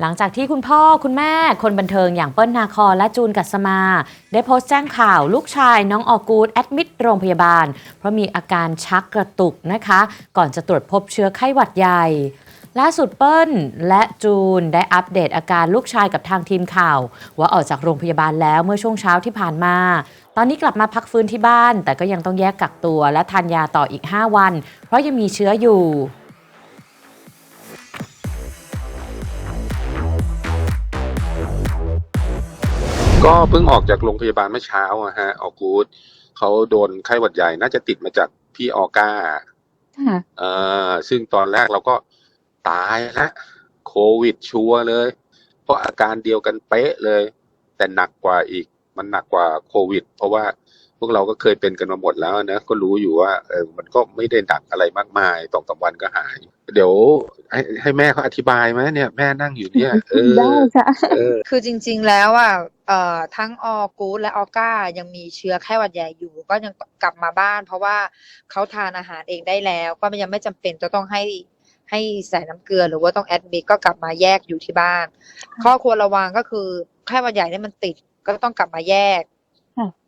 หลังจากที่คุณพ่อคุณแม่คนบันเทิงอย่างเปิ้ลนาคอและจูนกัสมา ได้โพสต์แจ้งข่าวลูกชายน้องออกูดแอดมิดโรงพยาบาล เพราะมีอาการชักกระตุกนะคะ ก่อนจะตรวจพบเชื้อไข้หวัดใหญ่ล่าสุดเปิ้ลและจูนได้อัปเดตอาการลูกชายกับทางทีมข่าว ว่าออกจากโรงพยาบาลแล้วเมื่อช่วงเช้าที่ผ่านมา ตอนนี้กลับมาพักฟื้นที่บ้าน แต่ก็ยังต้องแยกกักตัวและทานยาต่ออีก 5 วัน เพราะยังมีเชื้ออยู่ ก็เพิ่งออกจากโรงพยาบาลเมื่อเช้าอะฮะ ออกูดเขาโดนไข้หวัดใหญ่น่าจะติดมาจากพี่ออก้า ค่ะ เอ่อซึ่งตอนแรกเราก็ตายละโควิดชัวร์เลย เพราะอาการเดียวกันเป๊ะเลย แต่หนักกว่าอีก มันหนักกว่าโควิด เพราะว่า พวกเราก็เคยเป็นกันมาหมดแล้วนะ ก็รู้อยู่ว่าเออมันก็ไม่ได้หนักอะไรมากมายสองสามวันก็หาย เดี๋ยวให้ให้แม่เขาอธิบายไหมเนี่ย แม่นั่งอยู่เนี่ย เออได้ค่ะเออคือจริง ๆแล้วอะเอ่อทั้งออกูดและออก้ายังมีเชื้อไข้หวัดใหญ่อยู่ ก็ยังกลับมาบ้าน เพราะว่าเขาทานอาหารเองได้แล้ว ก็ยังไม่จำเป็นจะต้องให้ให้ใส่น้ำเกลือหรือว่าต้องแอดมิดก็กลับมาแยกอยู่ที่บ้าน ข้อควรระวังก็คือไข้หวัดใหญ่เนี่ยมันติดก็ต้องกลับมาแยกค่ะ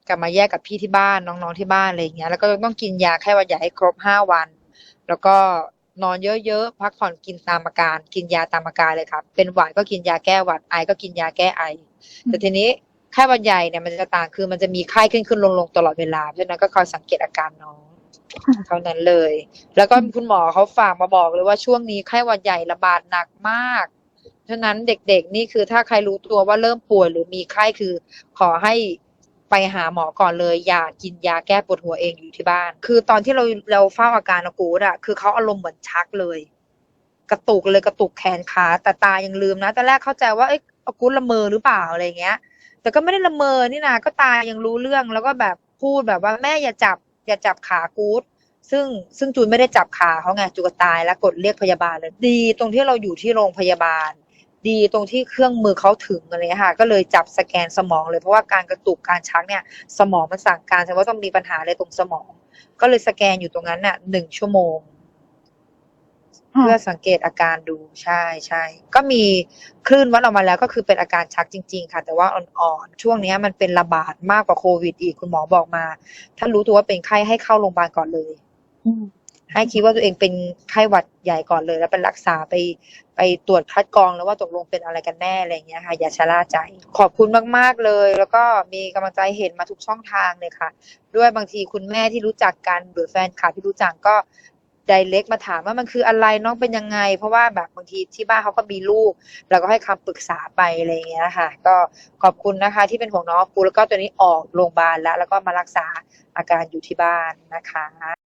กลับมาแยกกับพี่ที่บ้านน้องๆที่บ้านอะไรอย่างเงี้ย แล้วก็ต้องกินยาไข้หวัดใหญ่ให้ครบห้าวัน แล้วก็นอนเยอะๆพักผ่อนกินตามอาการ กินยาตามอาการเลยครับเป็นหวัดก็กินยาแก้หวัดไอก็กินยาแก้ไอ แต่ทีนี้ไข้หวัดใหญ่เนี่ยมันจะต่างคือมันจะมีไข้ขึ้นขึ้นลงลงตลอดเวลาเพราะฉะนั้นก็คอยสังเกตอาการน้องเท่านั้นเลย แล้วก็คุณหมอเขาฝากมาบอกเลยว่าช่วงนี้ไข้หวัดใหญ่ระบาดหนักมากฉะนั้นเด็กๆนี่คือถ้าใครรู้ตัวว่าเริ่มป่วยหรือมีไข้คือขอให้ ไปหาหมอก่อนเลย อย่ากินยาแก้ปวดหัวเองอยู่ที่บ้าน คือตอนที่เราเราเฝ้าอาการอากูดอะคือเขาอารมณ์เหมือนชักเลย กระตุกเลยกระตุกแขนขาแต่ตายังลืมนะตอนแรกเข้าใจว่าเอ้ยอากูดละเมอหรือเปล่าอะไรเงี้ย แต่ก็ไม่ได้ละเมอนี่นะก็ตายังรู้เรื่องแล้วก็แบบพูดแบบว่าแม่อย่าจับ อย่าจับขากูดซึ่งซึ่งจูนไม่ได้จับขาเขาไงจูนก็ตายแล้วกดเรียกพยาบาลเลยดี ตรงที่เราอยู่ที่โรงพยาบาล ดีตรงที่เครื่องมือเขาถึงอะไรเงี้ยค่ะ ก็เลยจับสแกนสมองเลยเพราะว่าการกระตุกการชักเนี่ย สมองมันสั่งการแสดงว่าต้องมีปัญหาอะไรตรงสมอง ก็เลยสแกนอยู่ตรงนั้นน่ะหนึ่งชั่วโมงค่ะเพื่อสังเกตอาการดูใช่ใช่ก็มีคลื่นวัดออกมาแล้วก็คือเป็นอาการชักจริง ๆ ค่ะ แต่ว่าอ่อนๆช่วงเนี้ยมันเป็นระบาดมากกว่าโควิด อีกคุณหมอบอกมา ถ้ารู้ตัวว่าเป็นไข้ให้เข้าโรงพยาบาลก่อนเลยอืม ให้คิดว่าตัวเองเป็นไข้หวัดใหญ่ก่อนเลย แล้วไปรักษาไปไปตรวจคัดกรองแล้วว่าตกลงเป็นอะไรกันแน่อะไรอย่างเงี้ยค่ะ อย่าชะล่าใจ ขอบคุณมาก ๆ เลย แล้วก็มีกำลังใจเห็นมาทุกช่องทางเลยค่ะ ด้วยบางทีคุณแม่ที่รู้จักกันหรือแฟนคลับที่รู้จักก็ไดเ c กมาถามว่ามันคืออะไรน้องเป็นยังไง เพราะว่าแบบบางทีที่บ้านเขาก็มีลูก เราก็ให้คำปรึกษาไปอะไรอย่างเงี้ยค่ะ ก็ขอบคุณนะคะ ที่เป็นห่วงน้องกูแล้วก็ตัวนี้ออกโรงพยาบาลแล้ว แล้วก็มารักษาอาการอยู่ที่บ้านนะคะ